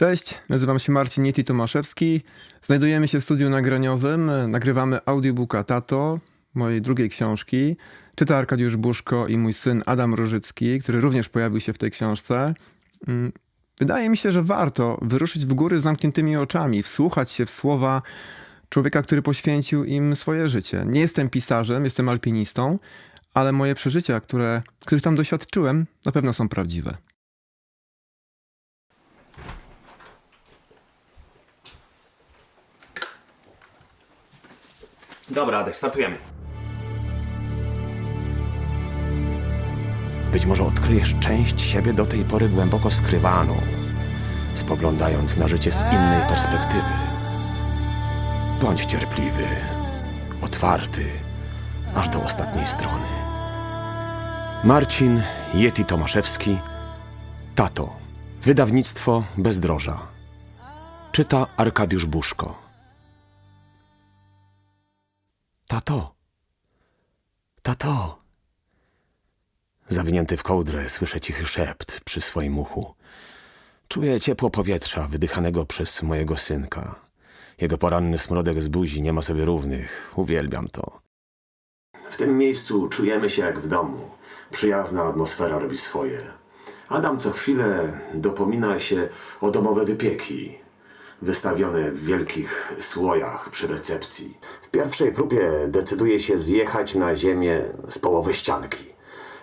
Cześć, nazywam się Marcin Nieti Tomaszewski. Znajdujemy się w studiu nagraniowym. Nagrywamy audiobooka Tato, mojej drugiej książki. Czyta Arkadiusz Buszko i mój syn Adam Rożycki, który również pojawił się w tej książce. Mm, Wydaje mi się, że warto wyruszyć w góry z zamkniętymi oczami, wsłuchać się w słowa człowieka, który poświęcił im swoje życie. Nie jestem pisarzem, jestem alpinistą, ale moje przeżycia, które, których tam doświadczyłem, na pewno są prawdziwe. Dobra, Adek, startujemy. Być może odkryjesz część siebie do tej pory głęboko skrywaną, spoglądając na życie z innej perspektywy. Bądź cierpliwy, otwarty, aż do ostatniej strony. Marcin Yeti Tomaszewski, Tato, wydawnictwo Bezdroża. Czyta Arkadiusz Buszko. Tato. Zawinięty w kołdrę słyszę cichy szept przy swoim uchu. Czuję ciepło powietrza wydychanego przez mojego synka. Jego poranny smrodek z buzi nie ma sobie równych. Uwielbiam to. W tym miejscu czujemy się jak w domu. Przyjazna atmosfera robi swoje. Adam co chwilę dopomina się o domowe wypieki, wystawione w wielkich słojach przy recepcji. W pierwszej próbie decyduje się zjechać na ziemię z połowy ścianki.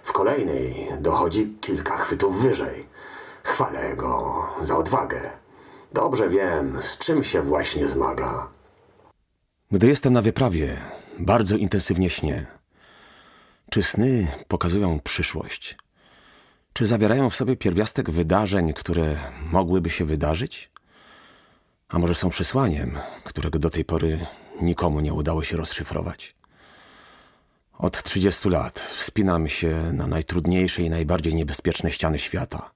W kolejnej dochodzi kilka chwytów wyżej. Chwalę go za odwagę. Dobrze wiem, z czym się właśnie zmaga. Gdy jestem na wyprawie, bardzo intensywnie śnię. Czy sny pokazują przyszłość? Czy zawierają w sobie pierwiastek wydarzeń, które mogłyby się wydarzyć? A może są przesłaniem, którego do tej pory nikomu nie udało się rozszyfrować? Od 30 lat wspinam się na najtrudniejsze i najbardziej niebezpieczne ściany świata.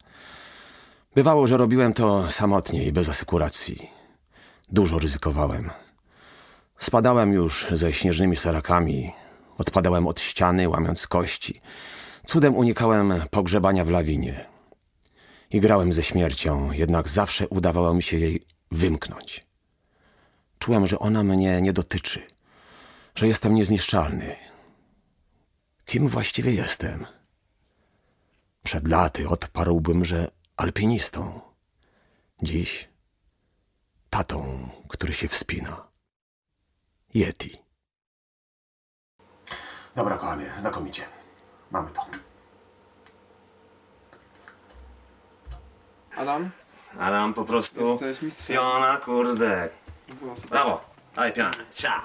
Bywało, że robiłem to samotnie i bez asekuracji. Dużo ryzykowałem. Spadałem już ze śnieżnymi sarakami, odpadałem od ściany, łamiąc kości. Cudem unikałem pogrzebania w lawinie. I grałem ze śmiercią, jednak zawsze udawało mi się jej wymknąć. Czułem, że ona mnie nie dotyczy, że jestem niezniszczalny. Kim właściwie jestem? Przed laty odparłbym, że alpinistą. Dziś tatą, który się wspina. Yeti. Dobra, kochanie, znakomicie. Mamy to. Adam? Adam po prostu... Jesteś mistrzem. Piona, kurde. Było super. Brawo. Daj pianę. Cia.